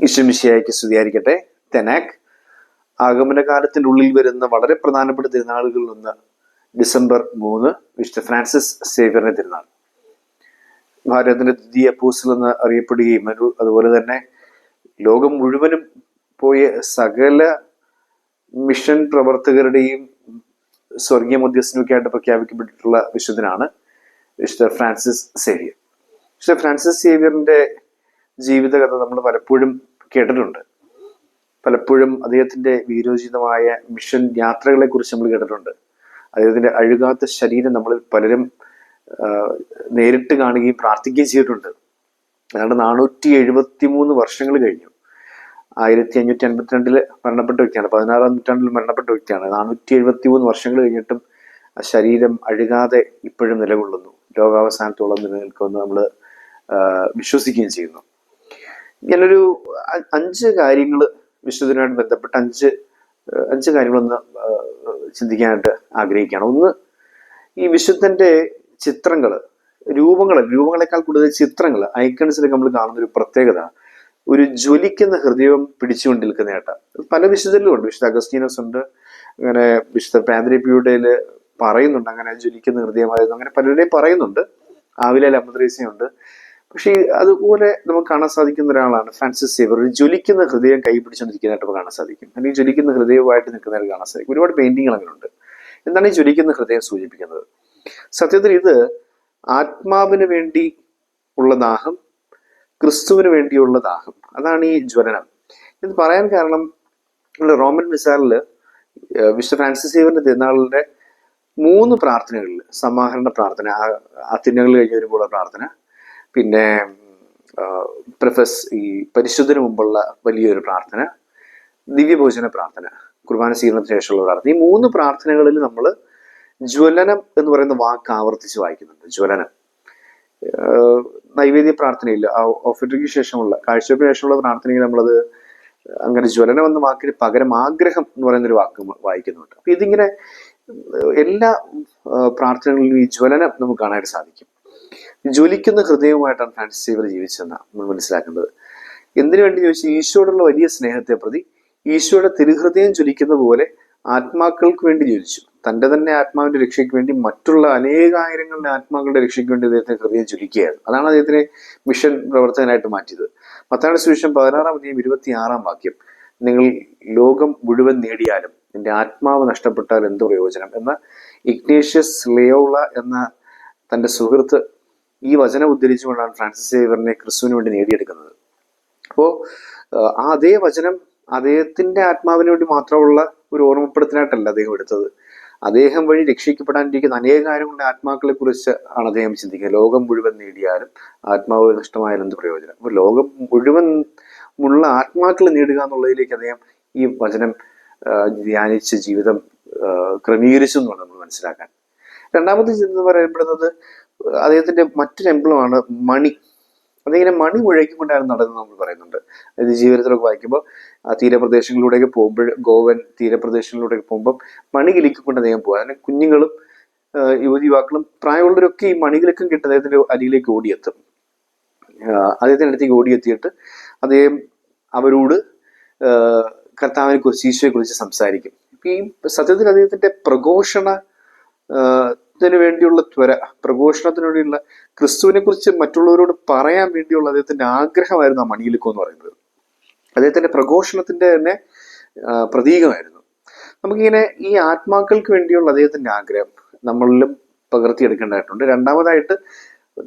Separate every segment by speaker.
Speaker 1: ഈശ്വമിശിയായിക്ക് സ്തുതിയായിരിക്കട്ടെ. തെനാക് ആഗമനകാലത്തിന്റെ ഉള്ളിൽ വരുന്ന വളരെ പ്രധാനപ്പെട്ട തിരുനാളുകളിൽ ഒന്ന് ഡിസംബർ മൂന്ന് വിശുദ്ധ ഫ്രാൻസിസ് സേവ്യറിന്റെ തിരുനാൾ. ഭാരതത്തിന്റെ ദ്വിതീയ പൂസൽ എന്ന് അറിയപ്പെടുകയും അതുപോലെ തന്നെ ലോകം മുഴുവനും പോയ സകല മിഷൻ പ്രവർത്തകരുടെയും സ്വർഗീയ മധ്യസ്ഥനൊക്കെയായിട്ട് പ്രഖ്യാപിക്കപ്പെട്ടിട്ടുള്ള വിശുദ്ധനാണ് വിശുദ്ധ ഫ്രാൻസിസ് സേവിയർ. വിശുദ്ധ ഫ്രാൻസിസ് സേവിയറിന്റെ ജീവിതകഥ നമ്മൾ പലപ്പോഴും കേട്ടിട്ടുണ്ട്. പലപ്പോഴും അദ്ദേഹത്തിന്റെ വീരോചിതമായ മിഷൻ യാത്രകളെ കുറിച്ച് നമ്മൾ കേട്ടിട്ടുണ്ട്. അദ്ദേഹത്തിന്റെ അഴുകാത്ത ശരീരം നമ്മൾ പലരും നേരിട്ട് കാണുകയും പ്രാർത്ഥിക്കുകയും ചെയ്തിട്ടുണ്ട്. അതാണ്ട് നാനൂറ്റി എഴുപത്തി മൂന്ന് വർഷങ്ങൾ കഴിഞ്ഞു. ആയിരത്തി അഞ്ഞൂറ്റി അൻപത്തിരണ്ടിൽ മരണപ്പെട്ട വ്യക്തിയാണ്. പതിനാറാം നൂറ്റാണ്ടിൽ മരണപ്പെട്ട വ്യക്തിയാണ്. നാനൂറ്റി എഴുപത്തി മൂന്ന് വർഷങ്ങൾ കഴിഞ്ഞിട്ടും ആ ശരീരം അഴുകാതെ ഇപ്പോഴും നിലകൊള്ളുന്നു. ലോകാവസാനത്തോളം നിലനിൽക്കുമെന്ന് നമ്മൾ വിശ്വസിക്കുകയും ചെയ്യുന്നു. ഞാനൊരു അഞ്ച് കാര്യങ്ങൾ വിശുദ്ധനുമായിട്ട് ബന്ധപ്പെട്ട അഞ്ച് അഞ്ച് കാര്യങ്ങളൊന്ന് ചിന്തിക്കാനായിട്ട് ആഗ്രഹിക്കുകയാണ്. ഒന്ന് ഈ വിശുദ്ധന്റെ ചിത്രങ്ങൾ രൂപങ്ങൾ രൂപങ്ങളെക്കാൾ കൂടുതൽ ചിത്രങ്ങൾ ഐക്കൺസിലൊക്കെ നമ്മൾ കാണുന്ന ഒരു പ്രത്യേകത ഒരു ജ്വലിക്കുന്ന ഹൃദയം പിടിച്ചുകൊണ്ട് നിൽക്കുന്നതായിട്ട്. പല വിശുദ്ധരിലും ഉണ്ട് വിശുദ്ധ അഗസ്റ്റീനസ് ഉണ്ട്. അങ്ങനെ വിശുദ്ധ പാന്ദ്രിപ്പിയുടേൽ പറയുന്നുണ്ട്. അങ്ങനെ ജ്വലിക്കുന്ന ഹൃദയമായിരുന്നു. അങ്ങനെ പലരുടെയും പറയുന്നുണ്ട്. ആവില ലമദ്രേസിയുണ്ട് പക്ഷേ അതുപോലെ നമുക്ക് കാണാൻ സാധിക്കുന്ന ഒരാളാണ് ഫ്രാൻസിസ് സേവർ ഒരു ജ്വലിക്കുന്ന ഹൃദയം കൈ പിടിച്ചുകൊണ്ടിരിക്കുന്നതായിട്ട് നമുക്ക് കാണാൻ സാധിക്കും. അല്ലെങ്കിൽ ജ്വലിക്കുന്ന ഹൃദയമായിട്ട് നിൽക്കുന്നതായിട്ട് കാണാൻ സാധിക്കും. ഒരുപാട് പെയിന്റിങ്ങൾ അങ്ങനെ ഉണ്ട് എന്താണ് ഈ ജ്വലിക്കുന്ന ഹൃദയം സൂചിപ്പിക്കുന്നത്? സത്യത്തിൽ ഇത് ആത്മാവിന് വേണ്ടി ഉള്ള ദാഹം ക്രിസ്തുവിന് വേണ്ടിയുള്ള ദാഹം. അതാണ് ഈ ജ്വലനം. ഇത് പറയാൻ കാരണം റോമൻ മിസാറിൽ വിശുദ്ധ ഫ്രാൻസിസ് സേവറിന്റെ തിരുനാളിന്റെ മൂന്ന് പ്രാർത്ഥനകളിൽ സമാഹരണ പ്രാർത്ഥന ആ- തിന്നകൾ കഴിഞ്ഞ് വരുമ്പോഴുള്ള പ്രാർത്ഥന പിന്നെ പ്രഫസ് ഈ പരിശുദ്ധന് മുമ്പുള്ള വലിയൊരു പ്രാർത്ഥന ദിവ്യഭോജന പ്രാർത്ഥന കുർബാന സ്വീകരണത്തിന് ശേഷമുള്ള പ്രാർത്ഥന. ഈ മൂന്ന് പ്രാർത്ഥനകളിൽ നമ്മൾ ജ്വലനം എന്ന് പറയുന്ന വാക്ക് ആവർത്തിച്ച് വായിക്കുന്നുണ്ട് ജ്വലനം. നൈവേദ്യ പ്രാർത്ഥനയില്ല ആ ഓഫറിക്ക് ശേഷമുള്ള കാഴ്ചയ്ക്ക് ശേഷമുള്ള പ്രാർത്ഥനയിൽ നമ്മളത് അങ്ങനെ ജ്വലനം എന്ന വാക്കിന് പകരം ആഗ്രഹം എന്ന് പറയുന്ന ഒരു വാക്ക് വായിക്കുന്നുണ്ട്. അപ്പൊ ഇതിങ്ങനെ എല്ലാ പ്രാർത്ഥനകളിലും ഈ ജ്വലനം നമുക്ക് കാണാനായിട്ട് സാധിക്കും. ജ്വലിക്കുന്ന ഹൃദയവുമായിട്ടാണ് ഫ്രാൻസിസ് സേവർ ജീവിച്ചതെന്ന് നമ്മൾ മനസ്സിലാക്കേണ്ടത്. എന്തിനു വേണ്ടി ചോദിച്ചാൽ ഈശോയോടുള്ള വലിയ സ്നേഹത്തെ പ്രതി ഈശോയുടെ തിരുഹൃദയം ജ്വലിക്കുന്ന പോലെ ആത്മാക്കൾക്ക് വേണ്ടി ജ്വലിച്ചു. തന്റെ തന്നെ ആത്മാവിന്റെ രക്ഷയ്ക്ക് വേണ്ടി മറ്റുള്ള അനേകായിരങ്ങളുടെ ആത്മാക്കളുടെ രക്ഷയ്ക്ക് വേണ്ടി അദ്ദേഹത്തിന് ഹൃദയം ജ്വലിക്കുകയാണ് അതാണ് അദ്ദേഹത്തിനെ മിഷൻ പ്രവർത്തകനായിട്ട് മാറ്റിയത്. പത്താം സുവിശേഷം പതിനാറാം അധികം ഇരുപത്തി ആറാം വാക്യം നിങ്ങൾ ലോകം മുഴുവൻ നേടിയാലും എന്റെ ആത്മാവ് നഷ്ടപ്പെട്ടാൽ എന്ത് പ്രയോജനം? എന്ന ഇഗ്നേഷ്യസ് ലിയോള എന്ന തന്റെ സുഹൃത്ത് ഈ വചനം ഉദ്ധരിച്ചുകൊണ്ടാണ് ഫ്രാൻസിസ് സേവറിനെ ക്രിസ്തുവിന് വേണ്ടി നേടിയെടുക്കുന്നത്. അപ്പോൾ ആ അതേ വചനം അദ്ദേഹത്തിന്റെ ആത്മാവിന് വേണ്ടി മാത്രമുള്ള ഒരു ഓർമ്മപ്പെടുത്തലായിട്ടല്ല അദ്ദേഹം എടുത്തത്. അദ്ദേഹം വഴി രക്ഷിക്കപ്പെടാനിരിക്കുന്ന അനേകാര്യങ്ങളുടെ ആത്മാക്കളെ കുറിച്ച് ആണ് അദ്ദേഹം ചിന്തിക്കുക ലോകം മുഴുവൻ നേടിയാലും ആത്മാവ് നഷ്ടമായാലും എന്ത് പ്രയോജനം? അപ്പോൾ ലോകം മുഴുവൻ ഉള്ള ആത്മാക്കളെ നേടുക എന്നുള്ളതിലേക്ക് അദ്ദേഹം ഈ വചനം ധ്യാനിച്ച് ജീവിതം ക്രമീകരിച്ചു എന്നാണ് നമ്മൾ മനസ്സിലാക്കാൻ. രണ്ടാമത്തെ ചിന്ത പറയപ്പെടുന്നത് അദ്ദേഹത്തിന്റെ മറ്റൊരു എംബ്ലമാണ് മണി. അതിങ്ങനെ മണി മുഴക്കിക്കൊണ്ടാണ് നടന്നത് നമ്മൾ പറയുന്നുണ്ട്. അതായത് ജീവിതത്തിലൊക്കെ വായിക്കുമ്പോൾ ആ തീരപ്രദേശങ്ങളിലൂടെയൊക്കെ പോകുമ്പോൾ ഗോവൻ തീരപ്രദേശങ്ങളിലൂടെയൊക്കെ പോകുമ്പോൾ മണി കിലിക്കൊണ്ട് അദ്ദേഹം പോകുക അതിന് കുഞ്ഞുങ്ങളും യുവതി യുവാക്കളും പ്രായമുള്ളവരൊക്കെ ഈ മണികിലക്കം കിട്ടി അദ്ദേഹത്തിന്റെ അരിയിലേക്ക് ഓടിയെത്തും. അദ്ദേഹത്തിന്റെ അടുത്തേക്ക് ഓടിയെത്തിയിട്ട് അദ്ദേഹം അവരോട് കർത്താവിനെ കുറിച്ച് ഈശോയെ കുറിച്ച് സംസാരിക്കും. ഈ സത്യത്തിൽ അദ്ദേഹത്തിന്റെ പ്രഘോഷണ ത്തിന് വേണ്ടിയുള്ള ത്വര പ്രഘോഷണത്തിന് വേണ്ടിയുള്ള ക്രിസ്തുവിനെ കുറിച്ച് മറ്റുള്ളവരോട് പറയാൻ വേണ്ടിയുള്ള അദ്ദേഹത്തിന്റെ ആഗ്രഹമായിരുന്നു ആ മണിയിലുക്കോ എന്ന് പറയുന്നത്. അദ്ദേഹത്തിന്റെ പ്രഘോഷണത്തിന്റെ തന്നെ പ്രതീകമായിരുന്നു. നമുക്കിങ്ങനെ ഈ ആത്മാക്കൾക്ക് വേണ്ടിയുള്ള അദ്ദേഹത്തിന്റെ ആഗ്രഹം നമ്മളിലും പകർത്തിയെടുക്കേണ്ടതായിട്ടുണ്ട്. രണ്ടാമതായിട്ട്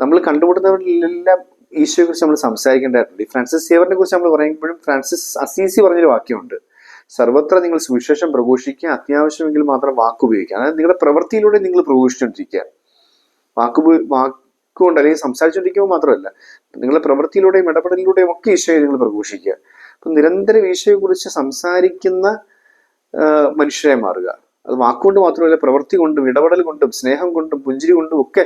Speaker 1: നമ്മൾ കണ്ടുമുട്ടുന്നവരിലെല്ലാം ഈശോയെ കുറിച്ച് നമ്മൾ സംസാരിക്കേണ്ടതായിട്ടുണ്ട്. ഈ ഫ്രാൻസിസ് സേവറിനെ കുറിച്ച് നമ്മൾ പറയുമ്പോഴും ഫ്രാൻസിസ് അസീസി പറഞ്ഞൊരു വാക്യമുണ്ട്. സർവത്ര നിങ്ങൾ സുവിശേഷം പ്രഘോഷിക്കുക അത്യാവശ്യമെങ്കിൽ മാത്രം വാക്കുപയോഗിക്കുക അതായത് നിങ്ങളുടെ പ്രവൃത്തിയിലൂടെ നിങ്ങൾ പ്രഘോഷിച്ചുകൊണ്ടിരിക്കുക. വാക്കു വാക്കുകൊണ്ട് അല്ലെങ്കിൽ സംസാരിച്ചുകൊണ്ടിരിക്കുമ്പോൾ മാത്രമല്ല നിങ്ങളുടെ പ്രവൃത്തിയിലൂടെയും ഇടപെടലിലൂടെയും ഒക്കെ ഈശോയെ നിങ്ങൾ പ്രഘോഷിക്കുക. അപ്പൊ നിരന്തരം ഈശോയെ കുറിച്ച് സംസാരിക്കുന്ന മനുഷ്യരെ മാറുക. അത് വാക്കുകൊണ്ട് മാത്രമല്ല പ്രവൃത്തി കൊണ്ടും ഇടപെടൽ കൊണ്ടും സ്നേഹം കൊണ്ടും പുഞ്ചിരി കൊണ്ടും ഒക്കെ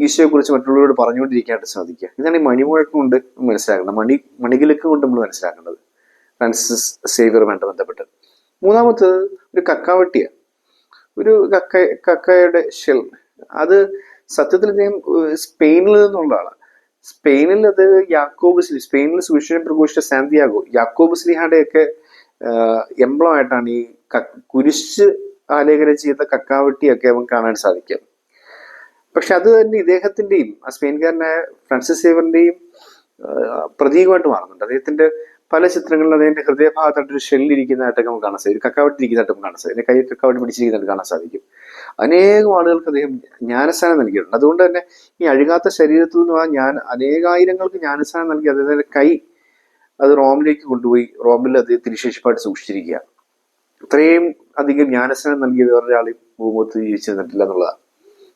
Speaker 1: ഈശോയെ കുറിച്ച് മറ്റുള്ളവരോട് പറഞ്ഞുകൊണ്ടിരിക്കാനായിട്ട് സാധിക്കുക. ഇതാണ് ഈ മണിമുഴക്കം കൊണ്ട് മനസ്സിലാക്കേണ്ടത്. മണി മണികിലക്കം കൊണ്ട് നമ്മൾ മനസ്സിലാക്കേണ്ടത്. ഫ്രാൻസിസ് സേവിയറുമായിട്ട് ബന്ധപ്പെട്ട്. മൂന്നാമത്തത് ഒരു കക്കാവട്ടിയാണ്. ഒരു കക്ക കക്കയുടെ ഷെൽ. അത് സത്യത്തിൽ ഇദ്ദേഹം സ്പെയിനിൽ നിന്നുള്ള ആളാണ് സ്പെയിനിൽ അത് യാക്കോബ് സ്ലി സ്പെയിനിൽ സുവിശേഷം പ്രഘോഷിച്ച സാന്തിയാഗോ. യാക്കോബ് സ്ലിഹായുടെ ഒക്കെ എംബ്ലം ആയിട്ടാണ് ഈ കുരിശ് ആലേഖനം ചെയ്ത കക്കാവട്ടിയൊക്കെ നമുക്ക് കാണാൻ സാധിക്കും. പക്ഷെ അത് തന്നെ ഇദ്ദേഹത്തിന്റെയും ആ സ്പെയിൻകാരനായ ഫ്രാൻസിസ് സേവറിന്റെയും പ്രതീകമായിട്ട് മാറുന്നുണ്ട്. അദ്ദേഹത്തിന്റെ പല ചിത്രങ്ങളിലും അദ്ദേഹത്തിന്റെ ഹൃദയഭാഗത്തായിട്ട് ഒരു ഷെല്ലിരിക്കുന്നതായിട്ട് നമുക്ക് കാണാൻ സാധിക്കും. കക്കാവട്ടി ഇരിക്കുന്നതായിട്ട് നമുക്ക് കാണാൻ സാധിക്കും. കൈ കക്കാവട്ടി പിടിച്ചിരിക്കുന്നതായിട്ട് കാണാൻ സാധിക്കും. അനേകം ആളുകൾക്ക് അദ്ദേഹം ജ്ഞാനസ്ഥാനം നൽകിയിട്ടുണ്ട്. അതുകൊണ്ട് തന്നെ ഈ അഴുകാത്ത ശരീരത്തിൽ നിന്നും ആ ഞാൻ അനേകായിരങ്ങൾക്ക് ജ്ഞാനസ്ഥാനം നൽകി അദ്ദേഹത്തിന്റെ കൈ അത് റോമിലേക്ക് കൊണ്ടുപോയി. റോമിൽ അത് തിരുശേഷിപ്പായിട്ട് സൂക്ഷിച്ചിരിക്കുക ഇത്രയും അധികം ജ്ഞാനസ്ഥാനം നൽകിയ വേറൊരാളെയും ഭൂമുഖത്ത് ജീവിച്ചു നിന്നിട്ടില്ല എന്നുള്ളതാണ്.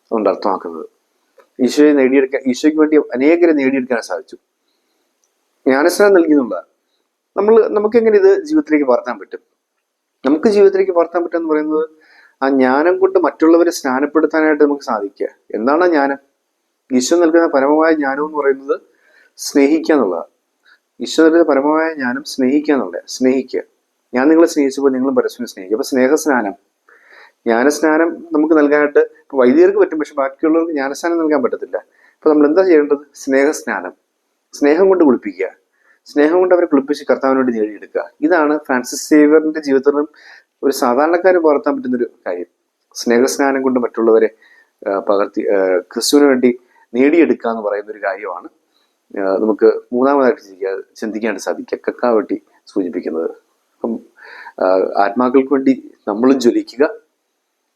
Speaker 1: അതുകൊണ്ട് അർത്ഥമാക്കുന്നത്. ഈശോയെ നേടിയെടുക്കാൻ ഈശോയ്ക്ക് വേണ്ടി അനേകരെ നേടിയെടുക്കാൻ സാധിച്ചു. ജ്ഞാനസ്ഥാനം നൽകി എന്നുള്ളതാണ്. നമ്മൾ നമുക്ക് എങ്ങനെ ഇത് ജീവിതത്തിലേക്ക് പകർത്താൻ പറ്റും? നമുക്ക് ജീവിതത്തിലേക്ക് പകർത്താൻ പറ്റുക എന്ന് പറയുന്നത് ആ ജ്ഞാനം കൊണ്ട് മറ്റുള്ളവരെ സ്നാനപ്പെടുത്താനായിട്ട് നമുക്ക് സാധിക്കുക. എന്താണ് ആ ജ്ഞാനം? ഈശോ നൽകുന്ന പരമമായ ജ്ഞാനം എന്ന് പറയുന്നത് സ്നേഹിക്കുക എന്നുള്ളതാണ്. ഈശോ നൽകുന്ന പരമമായ ജ്ഞാനം സ്നേഹിക്കുക എന്നുള്ളത്. സ്നേഹിക്കുക. ഞാൻ നിങ്ങളെ സ്നേഹിച്ചപ്പോൾ നിങ്ങളും പരസ്പരം സ്നേഹിക്കുക അപ്പൊ സ്നേഹസ്നാനം. ജ്ഞാനസ്നാനം നമുക്ക് നൽകാനായിട്ട് വൈദികർക്ക് പറ്റും പക്ഷെ ബാക്കിയുള്ളവർക്ക് ജ്ഞാനസ്നാനം നൽകാൻ പറ്റത്തില്ല. അപ്പൊ നമ്മൾ എന്താ ചെയ്യേണ്ടത്? സ്നേഹസ്നാനം. സ്നേഹം കൊണ്ട് കുളിപ്പിക്കുക. സ്നേഹം കൊണ്ട് അവരെ കുളിപ്പിച്ച് കർത്താവിന് വേണ്ടി നേടിയെടുക്കുക. ഇതാണ് ഫ്രാൻസിസ് സേവിയറിന്റെ ജീവിതത്തിലും ഒരു സാധാരണക്കാരൻ പകർത്താൻ പറ്റുന്ന ഒരു കാര്യം. സ്നേഹസ്നാനം കൊണ്ട് മറ്റുള്ളവരെ പകർത്തി ക്രിസ്തുവിന് വേണ്ടി നേടിയെടുക്കുക എന്ന് പറയുന്ന ഒരു കാര്യമാണ് നമുക്ക് മൂന്നാമതായിട്ട് ചിന്തിക്കാ- ചിന്തിക്കാണ്ട് സാധിക്കുക. കക്കാവട്ടി സൂചിപ്പിക്കുന്നത്. അപ്പം ആത്മാക്കൾക്ക് വേണ്ടി നമ്മളും ജ്വലിക്കുക.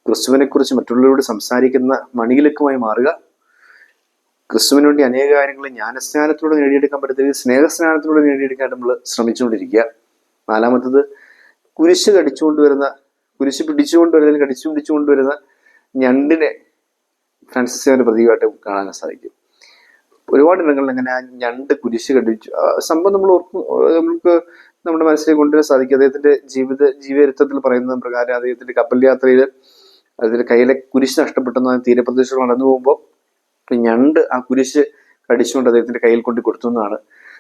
Speaker 1: ക്രിസ്തുവിനെ കുറിച്ച് മറ്റുള്ളവരോട് സംസാരിക്കുന്ന മണിയിലക്കുമായി മാറുക. ക്രിസ്തുവിന് വേണ്ടി അനേക കാര്യങ്ങൾ ജ്ഞാനസ്നാനത്തിലൂടെ നേടിയെടുക്കാൻ പറ്റത്തില്ല സ്നേഹസ്നാനത്തിലൂടെ നേടിയെടുക്കാൻ നമ്മൾ ശ്രമിച്ചുകൊണ്ടിരിക്കുക. നാലാമത്തത് കുരിശ് കടിച്ചുകൊണ്ട് വരുന്ന കുരിശ് പിടിച്ചുകൊണ്ട് വരുന്നതിൽ കടിച്ചു പിടിച്ചുകൊണ്ട് വരുന്ന ഞണ്ടിനെ ഫ്രാൻസിസിന്റെ പ്രതീകമായിട്ട് കാണാൻ സാധിക്കും. ഒരുപാട് ഇടങ്ങളിൽ അങ്ങനെ ആ ഞണ്ട് കുരിശ് കടിച്ചു സംഭവം നമ്മൾ ഓർക്കും നമുക്ക് നമ്മുടെ മനസ്സിലേക്ക് കൊണ്ടുവരാൻ സാധിക്കും. അദ്ദേഹത്തിന്റെ ജീവിത ജീവചരിത്രത്തിൽ പറയുന്ന പ്രകാരം അദ്ദേഹത്തിന്റെ കപ്പൽ യാത്രയിൽ അതിന്റെ കയ്യിലെ കുരിശ് നഷ്ടപ്പെട്ടെന്ന് തീരപ്രദേശങ്ങൾ നടന്നു പോകുമ്പോൾ ഞണ്ട് ആ കുരിശ് കടിച്ചുകൊണ്ട് അദ്ദേഹത്തിന്റെ കയ്യിൽ കൊണ്ട് കൊടുത്തു എന്നാണ്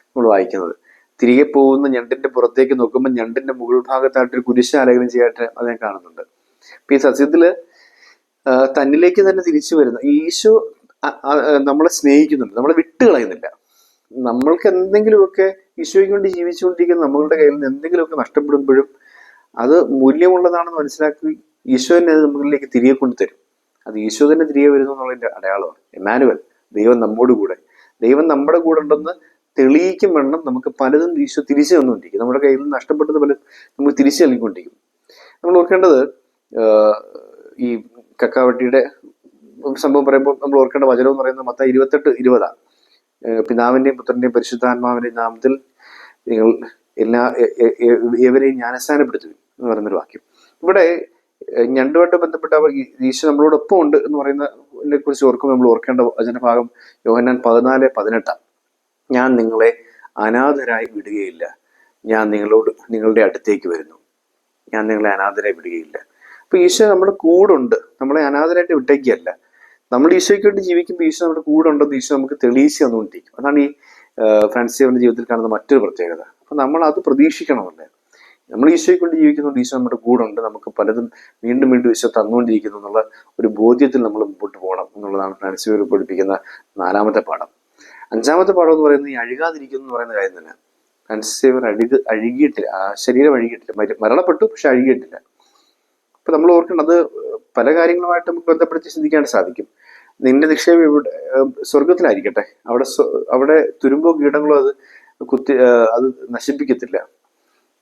Speaker 1: നമ്മൾ വായിക്കുന്നത്. തിരികെ പോകുന്ന ഞണ്ടിന്റെ പുറത്തേക്ക് നോക്കുമ്പോൾ ഞണ്ടിന്റെ മുകൾ ഭാഗത്തായിട്ട് ഒരു കുരിശ് ആലേഖനം ചെയ്യാനായിട്ട് അദ്ദേഹം കാണുന്നുണ്ട്. ഈ സത്യത്തിൽ ആ, തന്നിലേക്ക് തന്നെ തിരിച്ചു വരുന്ന ഈശോ നമ്മളെ സ്നേഹിക്കുന്നുണ്ട്. നമ്മളെ വിട്ടുകളയുന്നില്ല. നമ്മൾക്ക് എന്തെങ്കിലുമൊക്കെ ഈശോയ്ക്ക് വേണ്ടി ജീവിച്ചുകൊണ്ടിരിക്കുന്ന നമ്മളുടെ കയ്യിൽ നിന്ന് എന്തെങ്കിലുമൊക്കെ നഷ്ടപ്പെടുമ്പോഴും അത് മൂല്യമുള്ളതാണെന്ന് മനസ്സിലാക്കി ഈശോ അത് നമ്മളിലേക്ക് തിരികെ കൊണ്ട് തരും അത് ഈശോ തന്നെ തിരികെ വരുന്നു എന്നുള്ളതിന്റെ അടയാളമാണ്. എമാനുവൽ ദൈവം നമ്മോട് കൂടെ. ദൈവം നമ്മുടെ കൂടെ ഉണ്ടെന്ന് തെളിയിക്കും വേണം നമുക്ക് പലതും ഈശോ തിരിച്ചു തന്നുകൊണ്ടിരിക്കും. നമ്മുടെ കയ്യിൽ നിന്ന് നഷ്ടപ്പെട്ടത് പലതും നമുക്ക് തിരിച്ചു നൽകിക്കൊണ്ടിരിക്കും. നമ്മൾ ഓർക്കേണ്ടത് ഈ കക്കാവട്ടിയുടെ സംഭവം പറയുമ്പോൾ നമ്മൾ ഓർക്കേണ്ട വചനം എന്ന് പറയുന്നത് മൊത്തം ഇരുപത്തെട്ട് ഇരുപതാണ് പിതാവിന്റെയും പുത്രന്റെയും പുത്രന്റെയും പരിശുദ്ധാത്മാവിന്റെയും നാമത്തിൽ നിങ്ങൾ എല്ലാ ഏവരെയും ജ്ഞാനസ്ഥാനപ്പെടുത്തുകയും എന്ന് പറയുന്നൊരു വാക്യം. ഇവിടെ ഞണ്ടുമായിട്ട് ബന്ധപ്പെട്ട ഈശോ നമ്മളോടൊപ്പം ഉണ്ട് എന്ന് പറയുന്നതിനെ കുറിച്ച് ഓർക്കുമ്പോൾ നമ്മൾ ഓർക്കേണ്ട വചനഭാഗം യോഹന്നാൻ പതിനാല് പതിനെട്ടാണ് ഞാൻ നിങ്ങളെ അനാഥരായി വിടുകയില്ല. ഞാൻ നിങ്ങളോട് നിങ്ങളുടെ അടുത്തേക്ക് വരുന്നു. ഞാൻ നിങ്ങളെ അനാഥരായി വിടുകയില്ല. അപ്പൊ ഈശോ നമ്മുടെ കൂടുണ്ട്. നമ്മളെ അനാഥരായിട്ട് വിട്ടേക്കല്ല നമ്മൾ ഈശോയ്ക്ക് വേണ്ടി ജീവിക്കുമ്പോൾ ഈശോ നമ്മുടെ കൂടെ ഉണ്ടെന്ന് ഈശോ നമുക്ക് തെളിയിച്ച് തന്നുകൊണ്ടിരിക്കും. അതാണ് ഈ ഫ്രണ്ട്സ് ജീവിതത്തിൽ കാണുന്ന മറ്റൊരു പ്രത്യേകത. അപ്പൊ നമ്മൾ അത് പ്രതീക്ഷിക്കണമല്ലേ? നമ്മൾ ഈശോയെ കൊണ്ട് ജീവിക്കുന്നുണ്ട് ഈശോ നമ്മുടെ കൂടെ ഉണ്ട്. നമുക്ക് പലതും വീണ്ടും വീണ്ടും ഈശോ തന്നുകൊണ്ടിരിക്കുന്നു എന്നുള്ള ഒരു ബോധ്യത്തിൽ നമ്മൾ മുമ്പോട്ട് പോകണം എന്നുള്ളതാണ് ഫ്രാൻസിസ് പഠിപ്പിക്കുന്ന നാലാമത്തെ പാഠം. അഞ്ചാമത്തെ പാഠം എന്ന് പറയുന്നത് ഈ അഴുകാതിരിക്കുന്നു എന്ന് പറയുന്ന കാര്യം തന്നെ. ഫ്രാൻസിവർ അഴുക അഴുകിയിട്ടില്ല ആ ശരീരം അഴുകിയിട്ടില്ല. മരണപ്പെട്ടു പക്ഷെ അഴുകിയിട്ടില്ല. അപ്പൊ നമ്മൾ ഓർക്കേണ്ടത് പല കാര്യങ്ങളുമായിട്ട് നമുക്ക് ബന്ധപ്പെടുത്തി ചിന്തിക്കാൻ സാധിക്കും. നിന്റെ നിക്ഷേപം ഇവിടെ സ്വർഗത്തിലായിരിക്കട്ടെ അവിടെ അവിടെ തുരുമ്പോ കീടങ്ങളോ അത് കുത്തി അത് നശിപ്പിക്കത്തില്ല.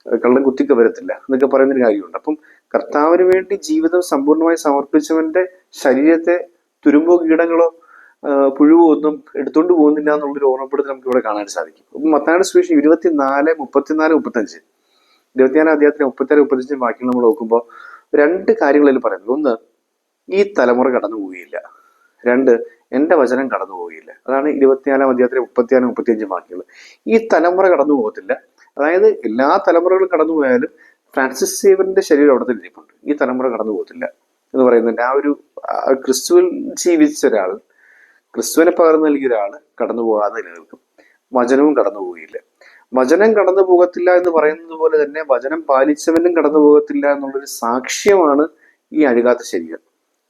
Speaker 1: കള്ളം കുത്തിക്ക് വരത്തില്ല എന്നൊക്കെ പറയുന്നൊരു കാര്യമുണ്ട്. അപ്പം കർത്താവിന് വേണ്ടി ജീവിതം സമ്പൂർണമായി സമർപ്പിച്ചവന്റെ ശരീരത്തെ തുരുമ്പോ കീടങ്ങളോ പുഴുവോ ഒന്നും എടുത്തുകൊണ്ട് പോകുന്നില്ല എന്നുള്ളൊരു ഓർമ്മപ്പെടുത്തൽ നമുക്ക് ഇവിടെ കാണാൻ സാധിക്കും. അപ്പം മത്തായുടെ സുവിശേഷം ഇരുപത്തിനാല് മുപ്പത്തിനാല് മുപ്പത്തഞ്ച്. ഇരുപത്തിനാല് അദ്ദേഹത്തിന് മുപ്പത്തിനാല് മുപ്പത്തഞ്ചും ബാക്കി നമ്മൾ നോക്കുമ്പോൾ രണ്ട് കാര്യങ്ങളിൽ പറയുന്നത് ഒന്ന് ഈ തലമുറ കടന്നു പോവുകയില്ല. രണ്ട് എന്റെ വചനം കടന്നു പോവുകയില്ല. അതാണ് ഇരുപത്തിനാലാം അധ്യായത്തിലെ മുപ്പത്തിനാല് മുപ്പത്തിയഞ്ച് വാക്യങ്ങൾ. ഈ തലമുറ കടന്നു പോകത്തില്ല. അതായത് എല്ലാ തലമുറകളും കടന്നു പോയാലും ഫ്രാൻസിസ് സേവറിന്റെ ശരീരം അവിടെ തന്നെ ഈ തലമുറ കടന്നു പോകത്തില്ല എന്ന് പറയുന്നതിന്റെ ആ ഒരു ക്രിസ്തുവിൽ ജീവിച്ച ഒരാൾ ക്രിസ്തുവിനെ പകർന്നു നൽകിയ ഒരാൾ കടന്നു പോകാതെ നിലനിൽക്കും. വചനവും കടന്നു പോവുകയില്ല. വചനം കടന്നു പോകത്തില്ല എന്ന് പറയുന്നത് പോലെ തന്നെ വചനം പാലിച്ചവനും കടന്നു പോകത്തില്ല എന്നുള്ളൊരു സാക്ഷ്യമാണ് ഈ അഴുകാത്ത ശരീരം.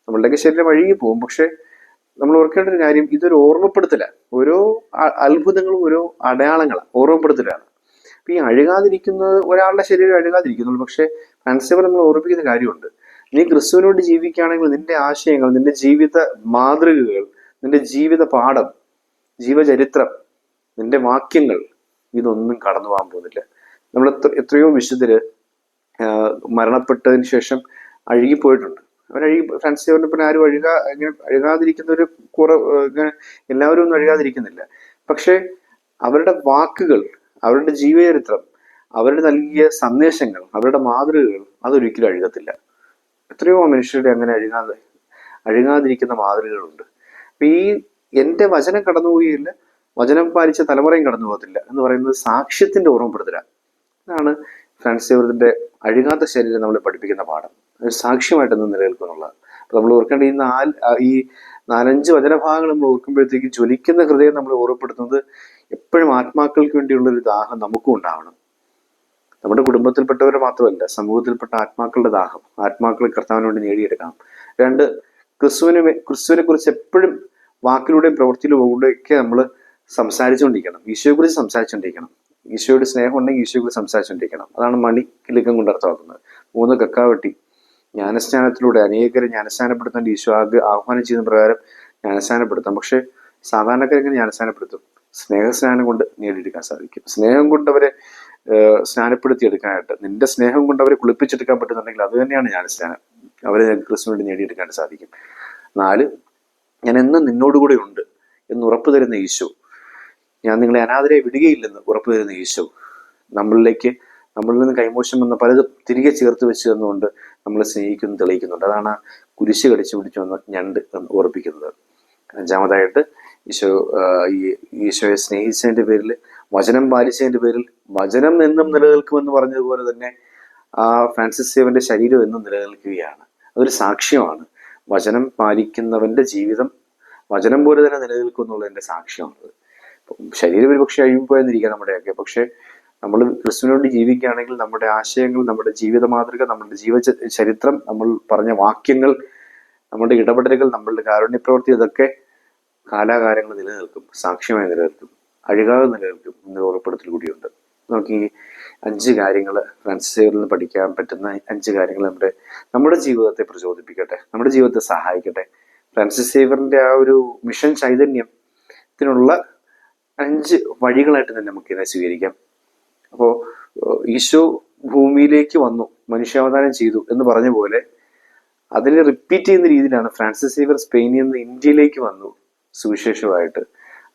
Speaker 1: നമ്മളുടെയൊക്കെ ശരീരം അഴുകി പോകും. പക്ഷെ നമ്മൾ ഓർക്കേണ്ട ഒരു കാര്യം ഇതൊരു ഓർമ്മപ്പെടുത്തല ഓരോ അത്ഭുതങ്ങളും ഓരോ അടയാളങ്ങളാണ്. ഓർമ്മപ്പെടുത്തലാണ്. ഈ അഴുകാതിരിക്കുന്നത് ഒരാളുടെ ശരീരം അഴുകാതിരിക്കുന്നുള്ളൂ. പക്ഷേ ഫ്രാൻസിവർ നമ്മൾ ഓർമ്മിപ്പിക്കുന്ന കാര്യമുണ്ട്. നീ ക്രിസ്തുവിനോട് ജീവിക്കുകയാണെങ്കിൽ നിന്റെ ആശയങ്ങൾ നിന്റെ ജീവിത മാതൃകകൾ നിന്റെ ജീവിത പാഠം ജീവചരിത്രം നിന്റെ വാക്യങ്ങൾ ഇതൊന്നും കടന്നു പോകാൻ പോകുന്നില്ല. നമ്മൾ എത്ര എത്രയോ വിശുദ്ധര് മരണപ്പെട്ടതിന് ശേഷം അഴുകിപ്പോയിട്ടുണ്ട്. അവരഴുകി ഫ്രാൻസിയോനെ പിന്നെ ആരും അഴുക ഇങ്ങനെ അഴുകാതിരിക്കുന്ന ഒരു കുറ എല്ലാവരും ഒന്നും അഴുകാതിരിക്കുന്നില്ല. പക്ഷെ അവരുടെ വാക്കുകൾ അവരുടെ ജീവചരിത്രം അവരുടെ നൽകിയ സന്ദേശങ്ങൾ അവരുടെ മാതൃകകൾ അതൊരിക്കലും അഴുകത്തില്ല എത്രയോ മനുഷ്യരുടെ അങ്ങനെ അഴുകാതെ അഴുകാതിരിക്കുന്ന മാതൃകകളുണ്ട്. അപ്പൊ ഈ എന്റെ വചനം കടന്നുപോകുകയില്ല വചനം പാലിച്ച തലമുറയും കടന്നു പോകത്തില്ല എന്ന് പറയുന്നത് സാക്ഷ്യത്തിന്റെ ഓർമ്മപ്പെടുത്തലാണ് ഇതാണ് ഫ്രാൻസിന്റെ അഴുകാത്ത ശരീരം നമ്മളെ പഠിപ്പിക്കുന്ന പാഠം. ഒരു സാക്ഷ്യമായിട്ട് നിന്ന് നിലനിൽക്കുന്നുള്ളത് അപ്പൊ നമ്മൾ ഓർക്കേണ്ട ഈ നാല് ഈ നാലഞ്ച് വചനഭാഗങ്ങൾ നമ്മൾ ഓർക്കുമ്പോഴത്തേക്ക് ജ്വലിക്കുന്ന ഹൃദയം നമ്മൾ ഓർമ്മപ്പെടുത്തുന്നത് എപ്പോഴും ആത്മാക്കൾക്ക് വേണ്ടിയുള്ള ഒരു ദാഹം നമുക്കും ഉണ്ടാവണം. നമ്മുടെ കുടുംബത്തിൽപ്പെട്ടവരെ മാത്രമല്ല സമൂഹത്തിൽപ്പെട്ട ആത്മാക്കളുടെ ദാഹം. ആത്മാക്കൾ കർത്താവിന് വേണ്ടി നേടിയെടുക്കണം. രണ്ട് ക്രിസ്തുവിനെ ക്രിസ്തുവിനെ കുറിച്ച് എപ്പോഴും വാക്കിലൂടെയും പ്രവൃത്തിയിലൂടെയൊക്കെ നമ്മൾ സംസാരിച്ചുകൊണ്ടിരിക്കണം. ഈശോയെ കുറിച്ച് സംസാരിച്ചുകൊണ്ടിരിക്കണം. ഈശോയുടെ സ്നേഹം ഉണ്ടെങ്കിൽ ഈശോയെ കുറിച്ച് സംസാരിച്ചുകൊണ്ടിരിക്കണം. അതാണ് മണി കിലുക്കം കൊണ്ട് അർത്ഥമാക്കുന്നത്. മൂന്ന് കക്കാവട്ടി ജ്ഞാനസ്ഥാനത്തിലൂടെ അനേകരെ ജ്ഞാനസ്ഥാനപ്പെടുത്തേണ്ട ഈശോ ആഹ്വാനം ചെയ്യുന്ന പ്രകാരം ജ്ഞാനസ്നാനപ്പെടുത്താം. പക്ഷെ സാധാരണക്കാരെങ്ങനെ ജ്ഞാനസ്നാനപ്പെടുത്തും. സ്നേഹസ്നാനം കൊണ്ട് നേടിയെടുക്കാൻ സാധിക്കും. സ്നേഹം കൊണ്ട് അവരെ സ്നാനപ്പെടുത്തിയെടുക്കാനായിട്ട് നിന്റെ സ്നേഹം കൊണ്ട് അവരെ കുളിപ്പിച്ചെടുക്കാൻ പറ്റുന്നുണ്ടെങ്കിൽ അത് തന്നെയാണ് ഞാൻ സ്നാനം. അവരെ ക്രിസ്തു വേണ്ടി നേടിയെടുക്കാൻ സാധിക്കും. നാല് ഞാൻ എന്നും നിന്നോടുകൂടെ ഉണ്ട് എന്ന് ഉറപ്പു തരുന്ന ഈശോ ഞാൻ നിങ്ങളെ അനാഥരെ വിടുകയില്ലെന്ന് ഉറപ്പു തരുന്ന ഈശോ നമ്മളിലേക്ക് നമ്മളിൽ നിന്ന് കൈമോശം വന്ന പലതും തിരികെ ചേർത്ത് വെച്ച് തന്നുകൊണ്ട് നമ്മളെ സ്നേഹിക്കുന്നു തെളിയിക്കുന്നുണ്ട്. അതാണ് കുരിശ് കടിച്ചു പിടിച്ചു വന്ന ഞണ്ട് എന്ന് ഓർപ്പിക്കുന്നത് അഞ്ചാമതായിട്ട് ഈശോ ഈശോയെ സ്നേഹിച്ചതിന്റെ പേരിൽ വചനം പാലിച്ചതിന്റെ പേരിൽ വചനം എന്നും നിലനിൽക്കുമെന്ന് പറഞ്ഞതുപോലെ തന്നെ ആ ഫ്രാൻസിസ് സേവന്റെ ശരീരം എന്നും നിലനിൽക്കുകയാണ്. അതൊരു സാക്ഷ്യമാണ്. വചനം പാലിക്കുന്നവന്റെ ജീവിതം വചനം പോലെ തന്നെ നിലനിൽക്കും എന്നുള്ളതിന്റെ സാക്ഷ്യമാണത്. ശരീരം ശരീരം ഒരുപക്ഷെ അഴിമ്പോയെന്നിരിക്കുക നമ്മുടെയൊക്കെ. പക്ഷെ നമ്മൾ ക്രിസ്തുവിനോട് ജീവിക്കുകയാണെങ്കിൽ നമ്മുടെ ആശയങ്ങൾ നമ്മുടെ ജീവിത മാതൃക നമ്മുടെ ജീവ ചരിത്രം നമ്മൾ പറഞ്ഞ വാക്യങ്ങൾ നമ്മുടെ ഇടപെടലുകൾ നമ്മളുടെ കാരുണ്യപ്രവൃത്തി ഇതൊക്കെ കാലാകാലങ്ങൾ നിലനിൽക്കും സാക്ഷ്യമായി നിലനിൽക്കും അഴുകാതെ നിലനിൽക്കും എന്നൊരു ഉറപ്പെടുത്തൽ കൂടിയുണ്ട്. നമുക്ക് ഈ അഞ്ച് കാര്യങ്ങൾ ഫ്രാൻസിസ് നിന്ന് പഠിക്കാൻ പറ്റുന്ന അഞ്ച് കാര്യങ്ങൾ നമ്മുടെ നമ്മുടെ ജീവിതത്തെ പ്രചോദിപ്പിക്കട്ടെ നമ്മുടെ ജീവിതത്തെ സഹായിക്കട്ടെ. ഫ്രാൻസിസ് സേവറിന്റെ ആ ഒരു മിഷൻ ചൈതന്യത്തിനുള്ള അഞ്ച് വഴികളായിട്ട് തന്നെ നമുക്ക് ഇതിനെ സ്വീകരിക്കാം. അപ്പോൾ ഈശോ ഭൂമിയിലേക്ക് വന്നു മനുഷ്യാവതാരം ചെയ്തു എന്ന് പറഞ്ഞ പോലെ അതിനെ റിപ്പീറ്റ് ചെയ്യുന്ന രീതിയിലാണ് ഫ്രാൻസിസ് സേവർ സ്പെയിനിൽ നിന്ന് ഇന്ത്യയിലേക്ക് വന്നു. സുവിശേഷമായിട്ട്.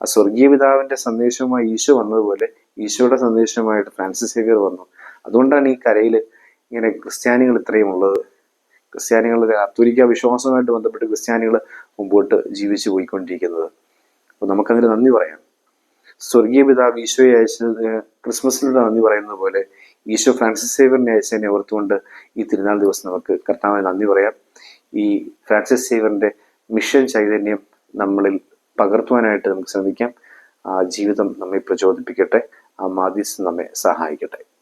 Speaker 1: ആ സ്വർഗീയ പിതാവിന്റെ സന്ദേശവുമായി ഈശോ വന്നതുപോലെ ഈശോയുടെ സന്ദേശവുമായിട്ട് ഫ്രാൻസിസ് സേവിയർ വന്നു. അതുകൊണ്ടാണ് ഈ കരയിൽ ഇങ്ങനെ ക്രിസ്ത്യാനികൾ ഇത്രയും ഉള്ളത്. ക്രിസ്ത്യാനികളുടെ അത്വരിക്ക വിശ്വാസവുമായിട്ട് ബന്ധപ്പെട്ട് ക്രിസ്ത്യാനികൾ മുമ്പോട്ട് ജീവിച്ചു പോയിക്കൊണ്ടിരിക്കുന്നത്. അപ്പോൾ നമുക്കതിന് നന്ദി പറയാം. സ്വർഗീയ പിതാവ് ഈശോയെ അയച്ചത് ക്രിസ്മസിനോട് നന്ദി പറയുന്നത് പോലെ ഈശോ ഫ്രാൻസിസ് സേവറിനെ അയച്ചതിനെ ഓർത്തുകൊണ്ട് ഈ തിരുനാൾ ദിവസം നമുക്ക് കർത്താവിന് നന്ദി പറയാം. ഈ ഫ്രാൻസിസ് സേവറിന്റെ മിഷൻ ചൈതന്യം നമ്മളിൽ പകർത്തുവാനായിട്ട് നമുക്ക് ശ്രമിക്കാം. ആ ജീവിതം നമ്മെ പ്രചോദിപ്പിക്കട്ടെ. ആ മാധ്യസ്ഥം നമ്മെ സഹായിക്കട്ടെ.